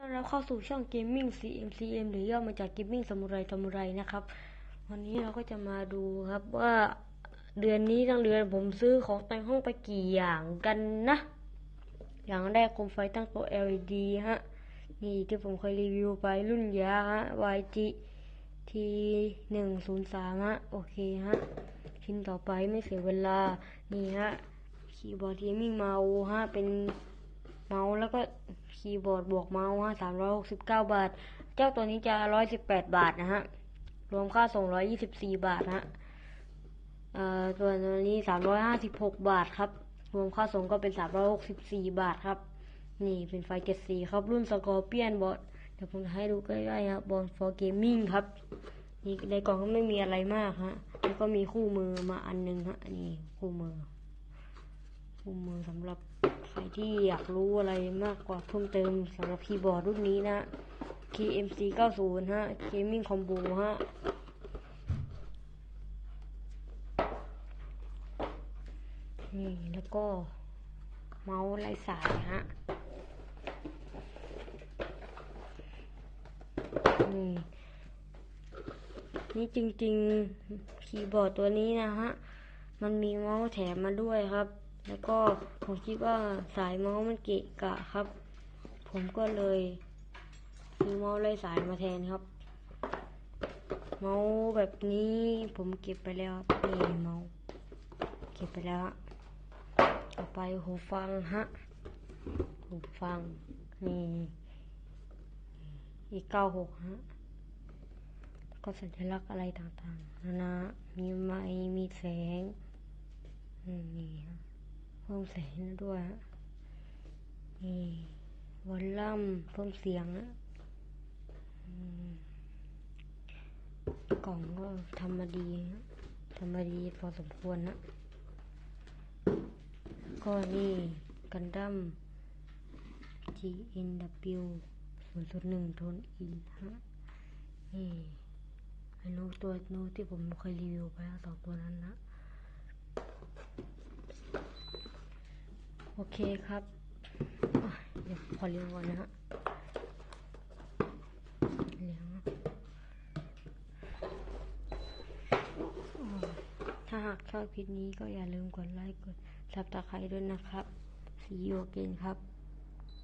ต้อนรับเข้าสู่ช่อง Gaming CMCM หรือย่อมาจาก Gaming Samurai Samurai นะครับ วันนี้เราก็จะมาดูครับว่าเดือนนี้ทั้งเดือนผมซื้อของแต่งห้องไปกี่อย่างกันนะ อย่างแรกโคมไฟตั้งโต๊ะ LED ฮะ นี่ที่ผมเคยรีวิวไปรุ่นยาฮะ YG T 1 0 3ฮะ โอเคฮะ ชิ้นต่อไปไม่เสียเวลา นี่ฮะ คีย์บอร์ด Gaming Mouse ฮะ เป็น เมาส์แล้วก็คีย์บอร์ดบวกเมาส์ฮะสามร้อยหกสิบเก้าบาท เจ้าตัวนี้จะร้อยสิบแปดบาทนะฮะ รวมค่าส่งร้อยยี่สิบสี่บาทฮะเอ่อตัวนี้สามร้อยห้าสิบหกบาทครับ รวมค่าส่งก็เป็นสามร้อยหกสิบสี่บาทครับ นี่เป็นไฟเจ็ดสีครับ รุ่นสกอร์เปียนบอร์ดเดี๋ยวผมจะให้ดูใกล้ๆครับบอร์ด for gaming ครับ นี่ในกล่องก็ไม่มีอะไรมากฮะ แล้วก็มีคู่มือมาอันนึงฮะ นี่คู่มือ คู่มือสำหรับใครที่อยากรู้อะไรมากกว่าเพิ่มเติมสำหรับคีย์บอร์ดรุ่นนี้นะ KMC 90ฮะ Gaming Combo ฮะนี่แล้วก็เมาส์ไร้สายฮะนี่นี่จริงๆ คีย์บอร์ดตัวนี้นะฮะ มันมีเมาส์แถมมาด้วยครับ แล้วก็ผมคิดว่าสายเมาส์มันเกะกะครับ ผมก็เลยซื้อเมาส์ไร้สายมาแทนครับ เมาส์แบบนี้ผมเก็บไปแล้วนี่เมาส์เก็บไปแล้วต่อไปหูฟังฮะหูฟังนี่อีกเก้าหกฮะก็สัญลักษณ์อะไรต่างๆนะนะมีไม้มีแสงนี่ฮะ เพิ่มแสงด้วยฮะนี่วอลลัมเพิ่มเสียงอะกล่องก็ทำมาดีฮะทำมาดีพอสมควรนะ ก็นี่กันดั้ม GNW 001โทนอินฮะนี่ไอ้โน้ตตัวโน้ตที่ผมเคยรีวิวไปสองตัวนั้นนะ โอเคครับอะเดี๋ยวขอเลี้ยงก่อนนะฮะเลี้ยงถ้าหากชอบคลิปนี้ก็อย่าลืมกดไลค์กดซับสไครต์ด้วยนะครับ See you again ครับ